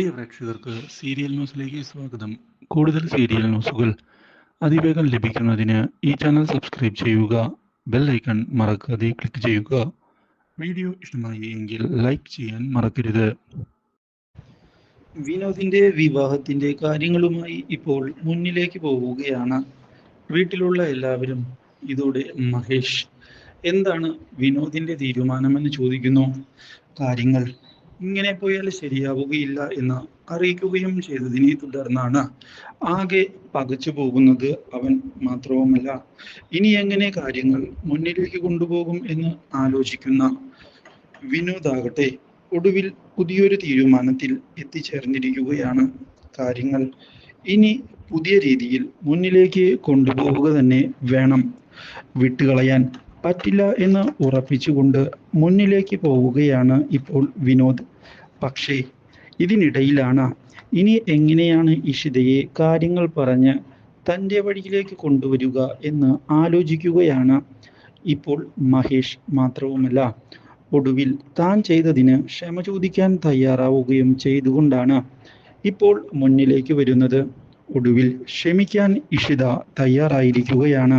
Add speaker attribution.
Speaker 1: പ്രിയ പ്രേക്ഷകർക്ക് സീരിയൽ ന്യൂസിലേക്ക് സ്വാഗതം. കൂടുതൽ സീരിയൽ ന്യൂസുകൾ അതിവേഗം ലഭിക്കുന്നതിന് ഈ ചാനൽ സബ്സ്ക്രൈബ് ചെയ്യുക ബെൽ ഐക്കൺ മറക്കാതെ ക്ലിക്ക് ചെയ്യുക. വീഡിയോ ഇഷ്ടമായി എങ്കിൽ ലൈക്ക് ചെയ്യാൻ മറക്കരുത്.
Speaker 2: വിനോദിന്റെ വിവാഹത്തിന്റെ കാര്യങ്ങളുമായി ഇപ്പോൾ മുന്നിലേക്ക് പോവുകയാണ്. വീട്ടിലുള്ള എല്ലാവരും ഇതോടെ മഹേഷ്. എന്താണ് വിനോദിന്റെ തീരുമാനമെന്ന് ചോദിക്കുന്നു. കാര്യങ്ങൾ ഇങ്ങനെ പോയാൽ ശരിയാവുകയില്ല എന്ന് അറിയിക്കുകയും ചെയ്തതിനെ തുടർന്നാണ് ആകെ പകച്ചു പോകുന്നത് അവൻ മാത്രവുമല്ല. ഇനി എങ്ങനെ കാര്യങ്ങൾ മുന്നിലേക്ക് കൊണ്ടുപോകും എന്ന് ആലോചിക്കുന്ന വിനോദാകട്ടെ ഒടുവിൽ പുതിയൊരു തീരുമാനത്തിൽ എത്തിച്ചേർന്നിരിക്കുകയാണ് കാര്യങ്ങൾ. ഇനി പുതിയ രീതിയിൽ മുന്നിലേക്ക് കൊണ്ടുപോവുക തന്നെ വേണം. വിട്ടുകളയാൻ പറ്റില്ല എന്ന് ഉറപ്പിച്ചുകൊണ്ട് മുന്നിലേക്ക് പോവുകയാണ് ഇപ്പോൾ വിനോദ്. പക്ഷേ ഇതിനിടയിലാണ് ഇനി എങ്ങനെയാണ് ഇഷിതയെ കാര്യങ്ങൾ പറഞ്ഞ് തന്റെ വഴിയിലേക്ക് കൊണ്ടുവരിക എന്ന് ആലോചിക്കുകയാണ് ഇപ്പോൾ മഹേഷ് മാത്രവുമല്ല. ഒടുവിൽ താൻ ചെയ്തതിന് ക്ഷമ ചോദിക്കാൻ തയ്യാറാവുകയും ചെയ്തുകൊണ്ടാണ് ഇപ്പോൾ മുന്നിലേക്ക് വരുന്നത്. ഒടുവിൽ ക്ഷമിക്കാൻ ഇഷിത തയ്യാറായിരിക്കുകയാണ്.